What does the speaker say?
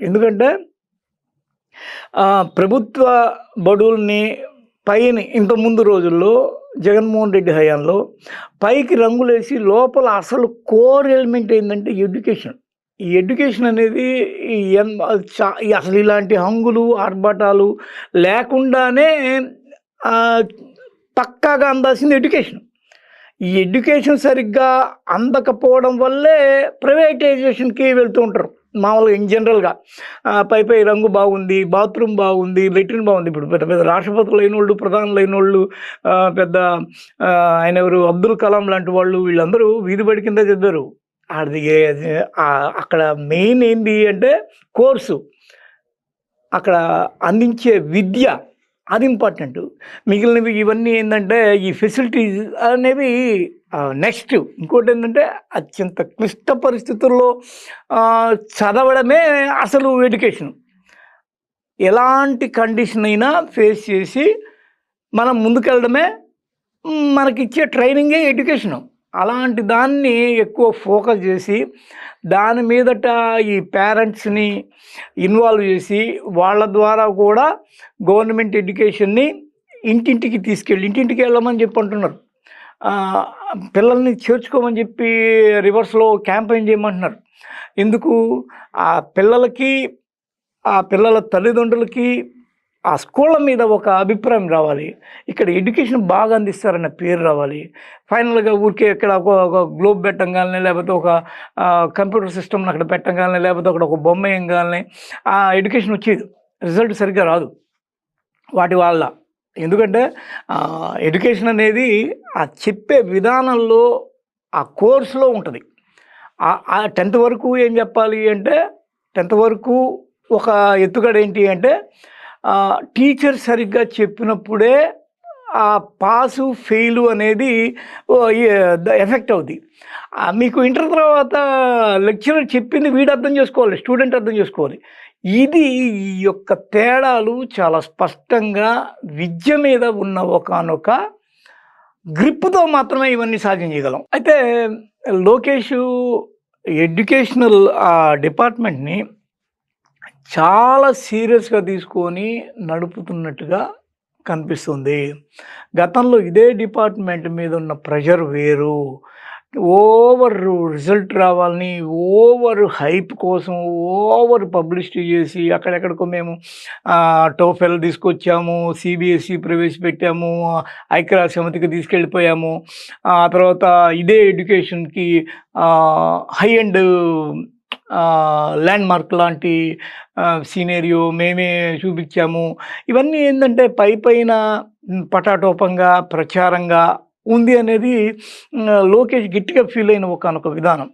ఎందుకంటే ప్రభుత్వ బడుల్ని పైన ఇంతకుముందు రోజుల్లో జగన్మోహన్ రెడ్డి హయాంలో పైకి రంగులేసి లోపల అసలు కోర్ ఎలిమెంట్ ఏంటంటే ఎడ్యుకేషన్. ఈ ఎడ్యుకేషన్ అనేది ఈ ఎన్ అసలు ఇలాంటి హంగులు, ఆర్భాటాలు లేకుండానే పక్కాగా అందాల్సింది ఎడ్యుకేషన్. ఈ ఎడ్యుకేషన్ సరిగ్గా అందకపోవడం వల్లే ప్రైవేటైజేషన్‌కి వెళ్తూ ఉంటారు. మామూలుగా ఇన్ జనరల్‌గా పై పై రంగు బాగుంది, బాత్రూమ్ బాగుంది, లెట్రిన్ బాగుంది. ఇప్పుడు పెద్ద పెద్ద రాష్ట్రపతులు అయినోళ్ళు, ప్రధానులు అయినోళ్ళు వాళ్ళు పెద్ద ఆయన ఎవరు అబ్దుల్ కలాం లాంటి వాళ్ళు వీళ్ళందరూ వీధి బడి కింద చదివారు. ఆడిది అక్కడ మెయిన్ ఏంటి అంటే కోర్సు. అక్కడ అందించే విద్య అది ఇంపార్టెంట్. మిగిలినవి ఇవన్నీ ఏంటంటే ఈ ఫెసిలిటీస్ అనేవి నెక్స్ట్ ఇంకోటి ఏంటంటే అత్యంత క్లిష్ట పరిస్థితుల్లో చదవడమే అసలు ఎడ్యుకేషన్. ఎలాంటి కండిషన్ అయినా ఫేస్ చేసి మనం ముందుకెళ్ళడమే మనకిచ్చే ట్రైనింగే ఎడ్యుకేషను. అలాంటి దాన్ని ఎక్కువ ఫోకస్ చేసి దాని మీదట ఈ పేరెంట్స్‌ని ఇన్వాల్వ్ చేసి వాళ్ళ ద్వారా కూడా గవర్నమెంట్ ఎడ్యుకేషన్‌ని ఇంటింటికి తీసుకెళ్ళి ఇంటింటికి వెళ్ళమని చెప్పి అంటున్నారు. పిల్లల్ని చేర్చుకోమని చెప్పి రివర్స్‌లో క్యాంపెయిన్ చేయమంటున్నారు. ఎందుకు? ఆ పిల్లలకి, ఆ పిల్లల తల్లిదండ్రులకి ఆ స్కూళ్ళ మీద ఒక అభిప్రాయం రావాలి. ఇక్కడ ఎడ్యుకేషన్ బాగా అందిస్తారన్న పేరు రావాలి. ఫైనల్‌గా ఊరికే ఇక్కడ ఒక ఒక గ్లోబ్ కానీ లేకపోతే ఒక కంప్యూటర్ సిస్టమ్‌ని అక్కడ పెట్టంగాల్నే లేకపోతే అక్కడ ఒక బొమ్మ ఎయంగాల్నే ఆ ఎడ్యుకేషన్ వచ్చేది. రిజల్ట్ సరిగ్గా రాదు. వాటి వల్ల. ఎందుకంటే ఎడ్యుకేషన్ అనేది ఆ చెప్పే విధానంలో ఆ కోర్సులో ఉంటుంది ఆ 10థ్ వరకు ఏం చెప్పాలి అంటే 10థ్ వరకు ఒక ఎత్తుగడ ఏంటి అంటే టీచర్ సరిగ్గా చెప్పినప్పుడే ఆ పాసు, ఫెయిలు అనేది ద ఎఫెక్ట్ అవుద్ది. మీకు ఇంటర్ తర్వాత లెక్చరర్ చెప్పింది వీడు అర్థం చేసుకోవాలి. స్టూడెంట్ అర్థం చేసుకోవాలి. ఇది ఈ యొక్క తేడాలు చాలా స్పష్టంగా విద్య మీద ఉన్న ఒకనొక గ్రిప్‌తో మాత్రమే ఇవన్నీ సాధ్యం చేయగలం. అయితే లోకేషు ఎడ్యుకేషనల్ డిపార్ట్‌మెంట్‌ని చాలా సీరియస్‌గా తీసుకొని నడుపుతున్నట్టుగా కనిపిస్తుంది. గతంలో ఇదే డిపార్ట్‌మెంట్ మీద ఉన్న ప్రెషర్ వేరు. ఓవర్ రిజల్ట్ రావాలని, ఓవర్ హైప్ కోసం, ఓవర్ పబ్లిసిటీ చేసి అక్కడెక్కడికో మేము టోఫెల్ తీసుకొచ్చాము, సీబీఎస్ఈ ప్రవేశపెట్టాము, ఐక్యరాజ్య సమితికి తీసుకెళ్ళిపోయాము. ఆ తర్వాత ఇదే ఎడ్యుకేషన్‌కి హై అండ్ ల్యాండ్ ల్యాండ్‌మార్క్ లాంటి సీనేరియో మేమే చూపించాము. ఇవన్నీ ఏంటంటే పై పైన పటాటోపంగా, ప్రచారంగా ఉంది అనేది లోకేష్ గట్టిగా ఫీల్ అయిన ఒకనొక విధానం.